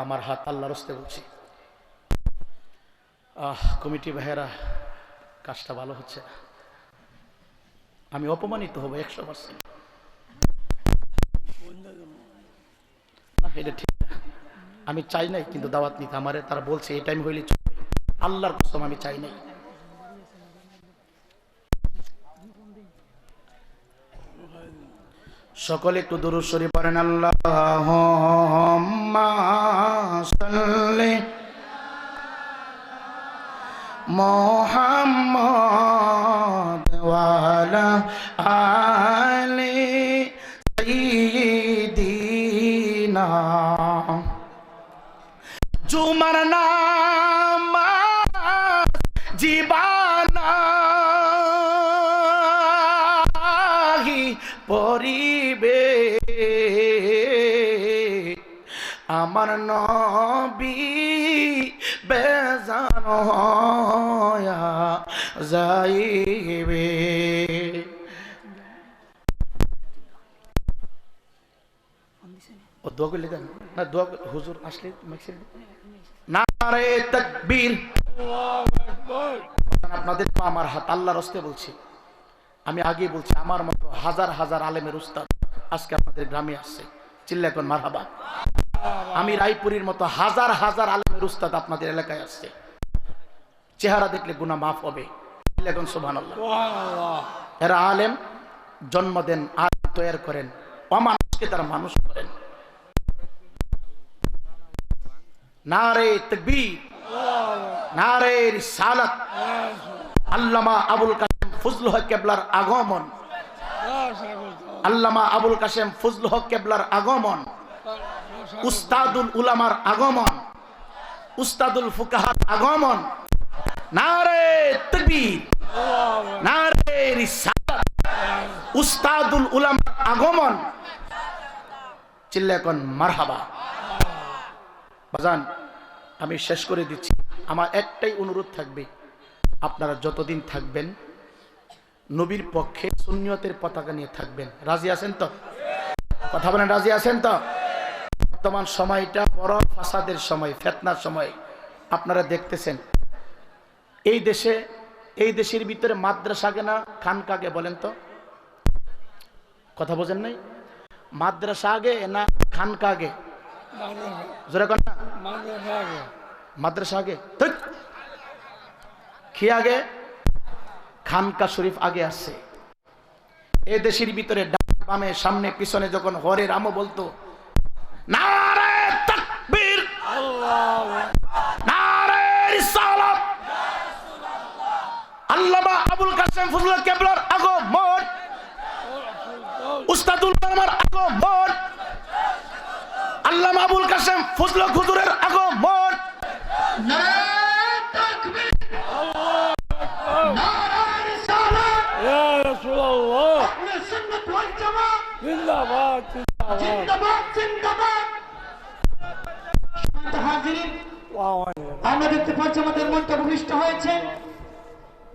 আমার হাত আল্লাহ রস্তে বলছি। আহ, কমিটি ভাইয়েরা, কাজটা ভালো হচ্ছে না। আমি অপমানিত হব একশো পার্সেন্ট। ঠিক আমি চাই নাই কিন্তু দাওয়াত নিতে আমারে, তারা বলছে, এই টাইম হইলে আল্লাহর কসম, আমি চাই নাই। সকলে একটু দূর সরি পড়েন, আল্লাহ মোহাম্মদ ওয়ালা আলি সাইয়্যিদিনা। জুমার নাম জীবানাহি পরিবে আমার নবী হয়া যাইবে। ও দোয়া দেন না, দোয়া হুজুর আসলে নারে আপনাদের আমার হাত আল্লাহর হস্তে বলছি। আমি আগে বলছি, আমার মতো হাজার হাজার আলেমের উস্তাদ আজকে আপনাদের গ্রামে আসছে। চিল্লা মারহাবা। আমি রায়পুরীর মতো হাজার হাজার আলেমের উস্তাদ আপনাদের এলাকায় আসছে। চেহারা দেখলে গুনাহ মাফ হবে। এখন এরা আলেম, জন্ম দেন আলেম তৈরি করেন, অমানুষকে তারা মানুষ করেন। নারে নারে রিসালাত। আল্লামা আবুল কাসেম ফজলুল হক কেবলার আগমন। আল্লামা আবুল কাসেম ফজলুল হক কেবলার আগমন। উস্তাদুল উলামার আগমন। উস্তাদুল ফুকাহার আগমন। আগমন। চিল্লা এখন মারহাবা। বাজান, আমি শেষ করে দিচ্ছি। আমার একটাই অনুরোধ থাকবে, আপনারা যতদিন থাকবেন, নবীর পক্ষে সুন্নিয়তের পতাকা নিয়ে থাকবেন। রাজি আছেন তো? কথা বলেন, রাজি আছেন তো? বর্তমান সময়টা বড় ফাসাদের সময়, ফেতনার সময়। আপনারা দেখতেছেন এই দেশে, এই দেশের ভিতরে মাদ্রাসাকে না খানকাকে বলেন তো? কথা বোঝেন নাই? মাদ্রাসা আগে না খানকা আগে জোরে কর না। মাদ্রাসা আগে। কি আগে? খানকা শরীফ আগে আসছে। এ দেশের ভিতরে ডান সামনে, পিছনে যখন হরে রামও বলতো নারে রিসালাত আল্লামা হাকিম ফজল কেবলার আগমন উস্তাদুল মারমার আগমন আল্লামা আবুল কাসেম ফজল খুজুরের আগমন আমরা দেখতে পাচ্ছি আমাদের মনটা ভূমিষ্ঠ হয়েছে